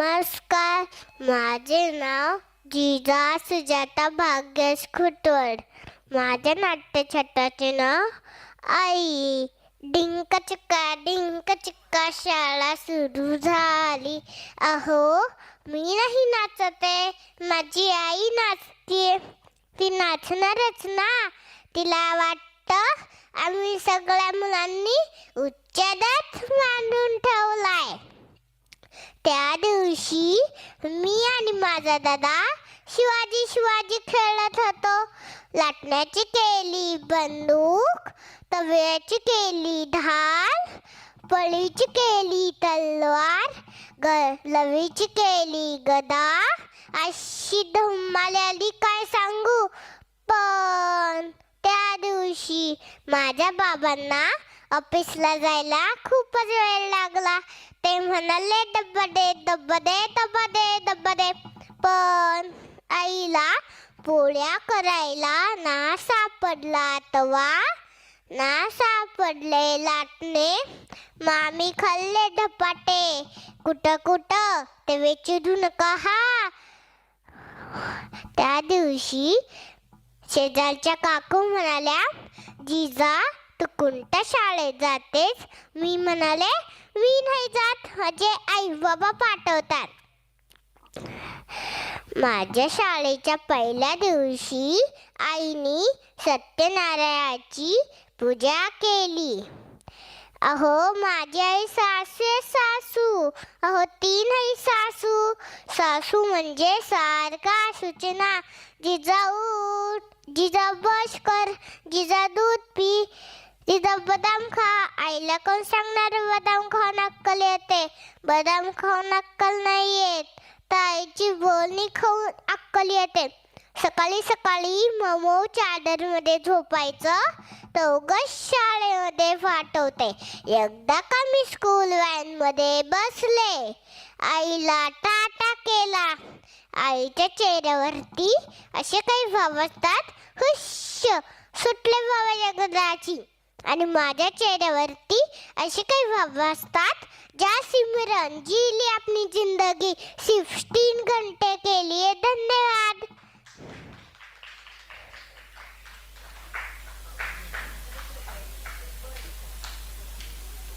नमस्कार माझे नाव जिजा सुजाता भाग्यश खुटवड. माझ्या नाट्यछटाचे नाव आई. डिंक चिक्का डिंक चिक्का शाळा सुरू झाली. अहो मी नाही नाचते. माझी आई नाचते. ती नाचणारच ना. तिला वाटतं आम्ही सगळ्या मुलांनी उच्चादात मांडून ठेवलाय. त्या दिवशी मी आणि माझा दादा शिवाजी शिवाजी खेळत होतो. लाटण्याची केली बंदूक तव्याची केली ढाल पळीची केली तलवार ग लवीची केली गदा अशी धम्माल काय सांगू? पण त्या दिवशी माझ्या बाबांना ऑफिसला जायला खूपच वेळ लागला. ते म्हणाले डब्बा दे डब्बा दे डब्बा दे डब्बा दे पण आईला पोळ्या करायला ना सापडला तवा. ना सापडले लाटणे. मामी खाल्ले धपाटे. कुठं कुठं? ते विचारू नका हा. त्या दिवशी शेजारच्या काकू म्हणाल्या जिजा तू कोणत्या शाळेत जातेस? मी म्हणाले मी नाही जात. माझे आई बाबा पाठवतात. माझ्या शाळेच्या पहिल्या दिवशी आईनी सत्यनारायणाची पूजा केली. अहो माझी आई सासे सासू. अहो ती नाही सासू. सासू म्हणजे सारखा सूचना जिजा उठ जिजा बस कर जिजा दूध पी. तिथं बदाम खा. आईला कोण सांगणार बदाम खाऊन अक्कल येते? बदाम खाऊन अक्कल नाही येत. तर आईची बोलणी खाऊन अक्कल येते. सकाळी सकाळी ममो चादरमध्ये झोपायचं तर उगाच शाळेमध्ये पाठवते. एकदा का मी स्कूल व्हॅनमध्ये बसले? आईला टाटा केला. आईच्या चेहऱ्यावरती असे काही भाव असतात हुश सुटले बाबाच्या गदाची आणि माझ्या चेहऱ्यावरती असे काही भाव असतात ज्या सिमरन जीली आपली जिंदगी सिक्स्टीन घंटे